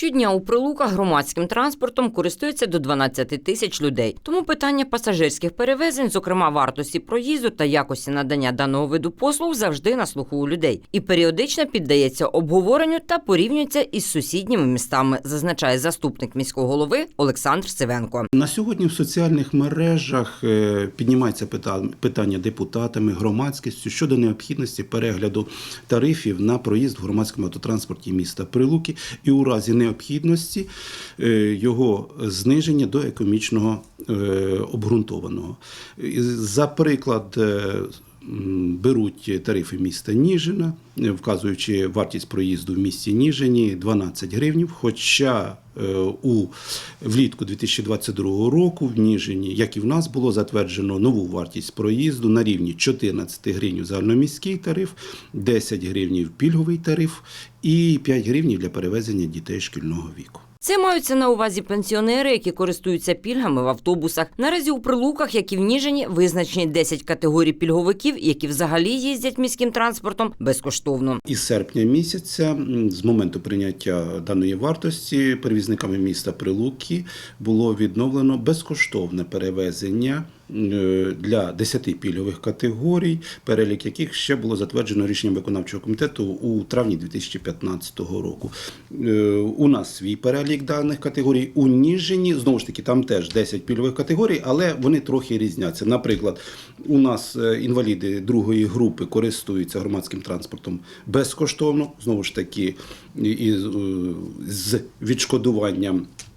Щодня у прилуках громадським транспортом користується до 12 тисяч людей. Тому питання пасажирських перевезень, зокрема вартості проїзду та якості надання даного виду послуг, завжди на слуху у людей і періодично піддається обговоренню та порівнюється із сусідніми містами, зазначає заступник міського голови Олександр Сивенко. На сьогодні в соціальних мережах е, піднімається пита- питання депутатами, громадськістю щодо необхідності перегляду тарифів на проїзд в громадському автотранспорті міста Прилуки і у разі необхідності е, його зниження до економічного е, обґрунтованого. За приклад. Беруть тарифи міста Ніжина, е, вказуючи вартість проїзду в місті Ніжині 12 гривнів. Хоча е, у влітку 2022 року в Ніжині, як і в нас, було затверджено нову вартість проїзду на рівні 14 гривень загальноміський тариф, 10 гривень пільговий тариф і 5 гривень для перевезення дітей шкільного віку. Це маються на увазі пенсіонери, які користуються пільгами в автобусах. Наразі у прилуках, як і в Ніжині, визначені 10 категорій пільговиків, які взагалі їздять міським транспортом безкоштовно. Із серпня місяця, з моменту прийняття даної вартості, перевізниками міста Прилуки було відновлено безкоштовне перевезення для 10 пільгових категорій, перелік яких ще було затверджено рішенням виконавчого комітету у травні 2015 року. Е, У нас свій перелік даних категорій. У Ніжині знову ж таки там теж 10 пільгових категорій, але вони трохи різняться. Наприклад, у нас е, інваліди другої групи користуються громадським транспортом безкоштовно, знову ж таки, і- з- е, відшкодуванням е,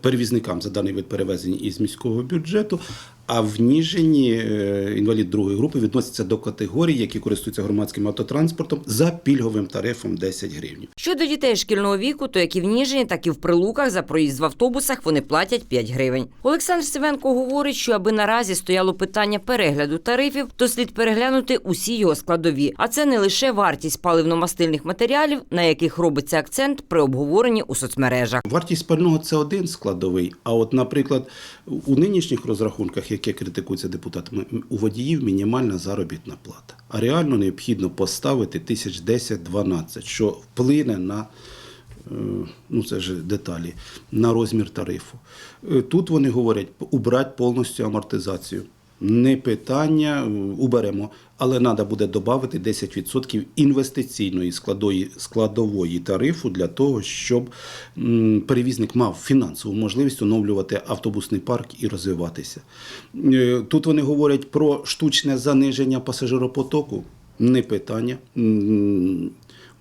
перевізникам за даний вид перевезень із міського бюджету. А в Ніжині е, інвалід другої групи відноситься до категорій, які користуються громадським автотранспортом за пільговим тарифом 10 гривень. Щодо дітей шкільного віку, то як і в Ніжині, так і в прилуках за проїзд в автобусах вони платять 5 гривень. Олександр Сивенко говорить, що аби наразі стояло питання перегляду тарифів, то слід переглянути усі його складові. А це не лише вартість паливно-мастильних матеріалів, на яких робиться акцент при обговоренні у соцмережах. Вартість пального це один складовий. А от, наприклад, у нинішніх розрахунках, які критикується депутатами, у водіїв мінімальна заробітна плата. А реально необхідно поставити тисяч 10-12, що вплине на. е, Ну, це ж деталі на розмір тарифу. Е, Тут вони говорять убрати повністю амортизацію. Не питання, уберемо, але треба буде додати 10% інвестиційної складової, складової тарифу для того, щоб перевізник мав фінансову можливість оновлювати автобусний парк і розвиватися. Е, Тут вони говорять про штучне заниження пасажиропотоку. Не питання.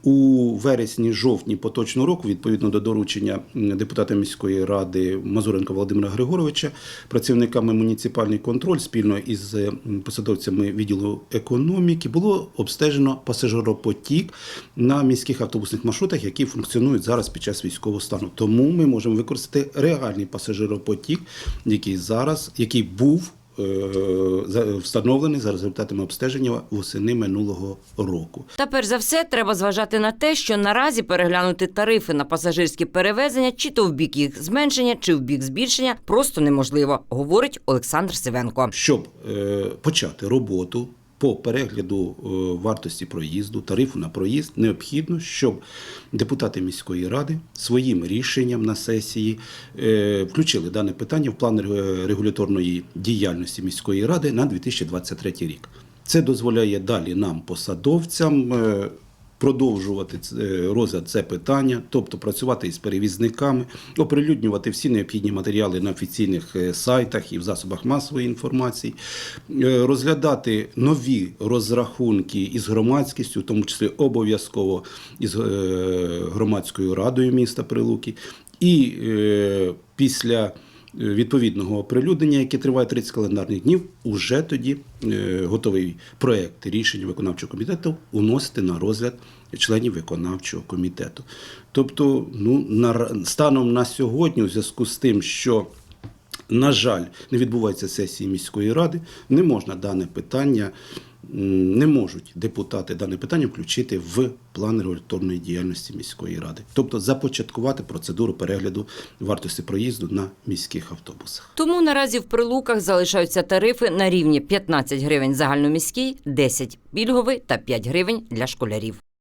У вересні-жовтні поточного року, відповідно до доручення депутата міської ради Мазуренка Володимира Григоровича, працівниками муніципальний контроль спільно із е, посадовцями відділу економіки було обстежено пасажиропотік на міських автобусних маршрутах, які функціонують зараз під час військового стану. Тому ми можемо використати реальний пасажиропотік, який зараз, який був встановлений за результатами обстеження восени минулого року. Та перш за все треба зважати на те, що наразі переглянути тарифи на пасажирські перевезення, чи то в бік їх зменшення, чи в бік збільшення, просто неможливо, говорить Олександр Сивенко. щоб е, почати роботу по перегляду е, вартості проїзду, тарифу на проїзд, необхідно, щоб депутати міської ради своїм рішенням на сесії е, включили дане питання в план регуляторної діяльності міської ради на 2023 рік. Це дозволяє далі нам, посадовцям, е, продовжувати е, розгляд це питання, тобто працювати із перевізниками, оприлюднювати всі необхідні матеріали на офіційних е, сайтах і в засобах масової інформації, е, розглядати нові розрахунки із громадськістю, в тому числі обов'язково із громадською радою міста Прилуки, і після відповідного оприлюднення, яке триває 30 календарних днів, уже тоді е, готовий проект рішення виконавчого комітету уносити на розгляд членів виконавчого комітету. Тобто, ну на станом на сьогодні, у зв'язку з тим, що на жаль, не відбуваються сесії міської ради, не можна дане питання, не можуть депутати дане питання включити в план регуляторної діяльності міської ради, тобто започаткувати процедуру перегляду вартості проїзду на міських автобусах. Тому наразі в прилуках залишаються тарифи на рівні 15 гривень загальноміський, 10 пільговий та 5 гривень для школярів.